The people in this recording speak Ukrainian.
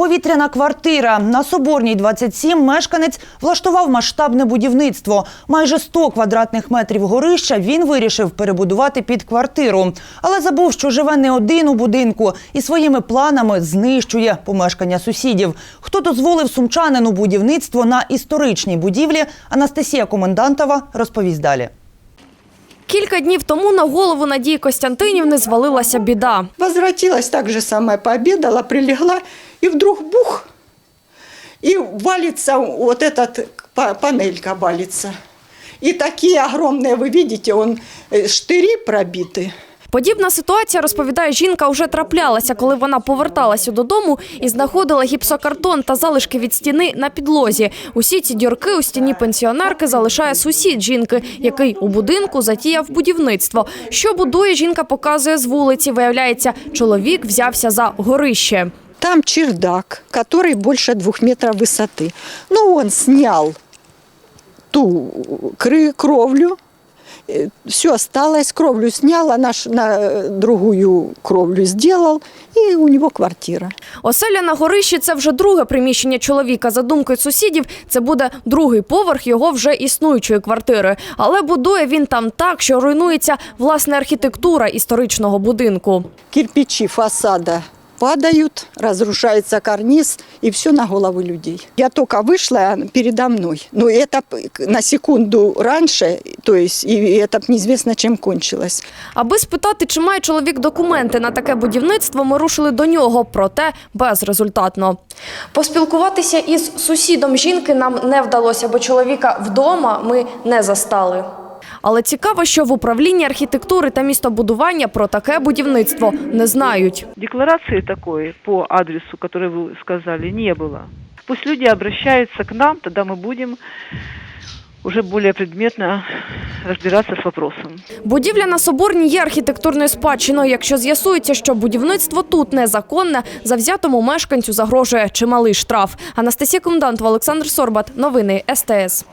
Повітряна квартира на Соборній 27 мешканець влаштував масштабне будівництво. Майже 100 квадратних метрів горища він вирішив перебудувати під квартиру. Але забув, що живе не один у будинку і своїми планами знищує помешкання сусідів. Хто дозволив сумчанину будівництво на історичній будівлі, Анастасія Комендантова розповість далі. Кілька днів тому на голову Надії Костянтинівни звалилася біда. Возвратилась так же самое, пообедала, прилегла, и вдруг бух, и валится вот этот, па- панелька валится. И такие огромные, вы видите, он э, штыри пробиты. Подібна ситуація, розповідає жінка, вже траплялася, коли вона поверталася додому і знаходила гіпсокартон та залишки від стіни на підлозі. Усі ці дірки у стіні пенсіонерки залишає сусід жінки, який у будинку затіяв будівництво. Що будує, жінка показує з вулиці. Виявляється, чоловік взявся за горище. Там чердак, который больше двух метров высоты. Но он снял ту кры- кровлю, все осталось, кровлю снял, наш на э, другую кровлю сделал, и у него квартира. Оселя на горищі це вже друге приміщення чоловіка. За думкою сусідів, це буде другий поверх його вже існуючої квартири. Але будує він там так, що руйнується власне архітектура історичного будинку. кирпичи фасада падают, разрушается карниз, и все на головы людей. Я только вышла а передо мной. Но это п- на секунду раньше, то есть, и это б неизвестно, чем кончилось. Аби спитати, чи має чоловік документи на таке будівництво, ми рушили до нього, проте безрезультатно. Поспілкуватися із сусідом жінки нам не вдалося, бо чоловіка вдома ми не застали. Але цікаво, що в управлінні архітектури та містобудування про таке будівництво не знають. Декларации такой по адресу, который вы сказали, не было. Пусть люди обращаются к нам, тогда мы будем уже более предметно разбираться с вопросом. Будівля на Соборній є архітектурною спадщиною. Якщо з'ясується, що будівництво тут незаконне, завзятому мешканцю загрожує чималий штраф. Анастасія Комендантова, Олександр Сорбат. Новини СТС.